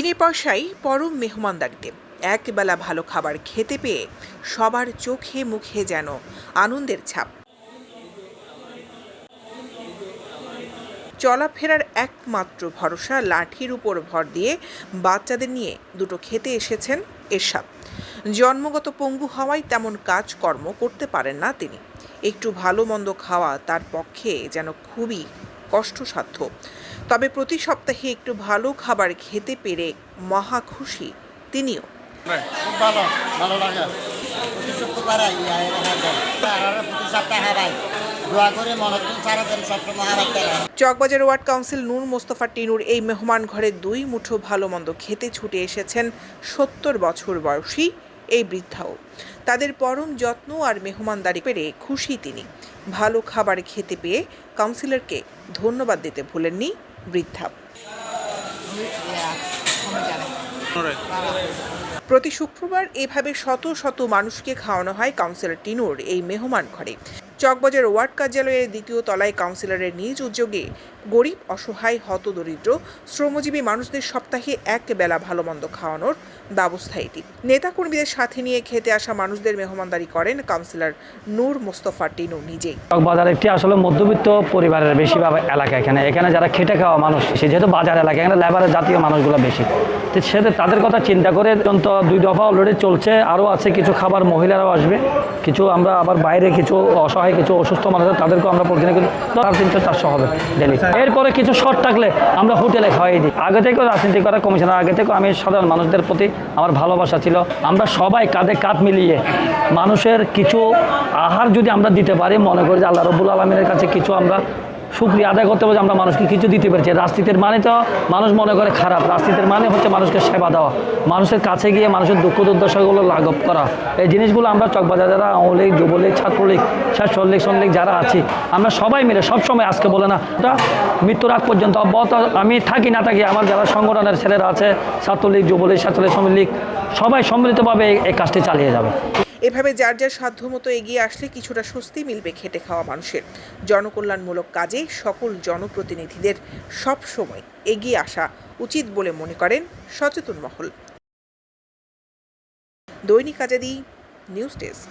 বিনে পয়সায় পরম মেহমানদারিতে। একবেলা ভালো খাবার খেতে পেয়ে সবার চোখে মুখে যেন আনন্দের ছাপ। চলাফেরার একমাত্র ভরসা লাঠির উপর ভর দিয়ে বাচ্চাদের নিয়ে দুটো খেতে এসেছেন এরশাদ। জন্মগত পঙ্গু হওয়ায় তেমন কাজকর্ম করতে পারেন না তিনি। একটু ভালো মন্দ খাওয়া তার পক্ষে যেন খুবই কষ্টসাধ্য। তবে প্রতি সপ্তাহে একটু ভালো খাবার খেতে পেরে মহা খুশি তিনিও। ভালো ভালো লাগে। চকবাজার ওয়ার্ড কাউন্সিল নূর মোস্তফা টিনুর এই মেহমান ঘরে দুই মুঠো ভালো মন্দ খেতে ছুটে এসেছেন সত্তর বছর বয়সী এই বৃদ্ধাও। তাদের পরম যত্ন আর মেহমানদারি পেরে খুশি তিনি। ভালো খাবার খেতে পেয়ে কাউন্সিলরকে ধন্যবাদ দিতে ভুলেননি বৃদ্ধা। প্রতি শুক্রবার এভাবে শত শত মানুষকে খাওয়ানো হয় কাউন্সিলর টিনুর, এই মেহমান ঘরে। চকবাজার ওয়ার্ড কার্যালয়ের দ্বিতীয় তলায় কাউন্সিলরের নিজ উদ্যোগে গরিব, অসহায়, হতদরিদ্র, শ্রমজীবী মানুষদের সপ্তাহে এক বেলা ভালো মন্দ খাওয়ানোর ব্যবস্থা এটি। নেতাকর্মীদের সাথে নিয়ে খেতে আসা মানুষদের মেহমানদারি করেন কাউন্সিলর নূর মোস্তফা টিনু নিজেই। বাজার একটি আসলে মধ্যবিত্ত পরিবারের বেশিরভাগ এলাকা এখানে। এখানে যারা খেটে খাওয়া মানুষ, সে যেহেতু বাজার এলাকা, এখানে লেবারের জাতীয় মানুষগুলো বেশি। তো সেটা তাদের কথা চিন্তা করে অন্ত দুই দফা অলরেডি চলছে। আরও আছে কিছু খাবার, মহিলারাও আসবে। কিছু আমরা আবার বাইরে কিছু অসহায় কিছু অসুস্থ মানুষ তাদেরকেও আমরা প্রতিদিন কিন্তু তার তিনশো চারশো হবে ডেলি এরপরে কিছু শর্ট থাকলে আমরা হোটেলে খাওয়াই দিই। আগে থেকেও রাজনীতি করা কমিশনার, আগে থেকেও আমি সাধারণ মানুষদের প্রতি আমার ভালোবাসা ছিল। আমরা সবাই কাঁধে কাঁধ মিলিয়ে মানুষের কিছু আহার যদি আমরা দিতে পারি, মনে করি যে আল্লাহ রবুল আলমিনের কাছে কিছু আমরা সুক্রিয়া আদায় করতে পারছি আমরা মানুষকে কিছু দিতে পেরেছি। রাজনীতির মানে তো মানুষ মনে করে খারাপ। রাজনীতির মানে হচ্ছে মানুষকে সেবা দেওয়া। মানুষের কাছে গিয়ে মানুষের দুঃখ দুর্দশাগুলো লাঘব করা। এই জিনিসগুলো আমরা চকবাজার যারা আওয়ামী লীগ, যুবলীগ, ছাত্রলীগ ছাত্রলীগ শ্রমলীগ যারা আছি, আমরা সবাই মিলে সবসময় আজকে বলে না, এটা মৃত্যুর আগ পর্যন্ত অব্যাহত। আমি থাকি না থাকি আমার যারা সংগঠনের ছেলেরা আছে, ছাত্রলীগ, যুবলীগ ছাত্রলীগ শ্রমিক সবাই সম্মিলিতভাবে এই কাজটি চালিয়ে যাবে। এভাবে যার যার সাধ্যমতো এগিয়ে আসলে কিছুটা স্বস্তি মিলবে খেটে খাওয়া মানুষের। জনকল্যাণমূলক কাজে সকল জনপ্রতিনিধিদের সব সময় এগিয়ে আসা উচিত বলে মনে করেন সচেতন মহল। দৈনিক আজাদি, নিউজ ডেস্ক।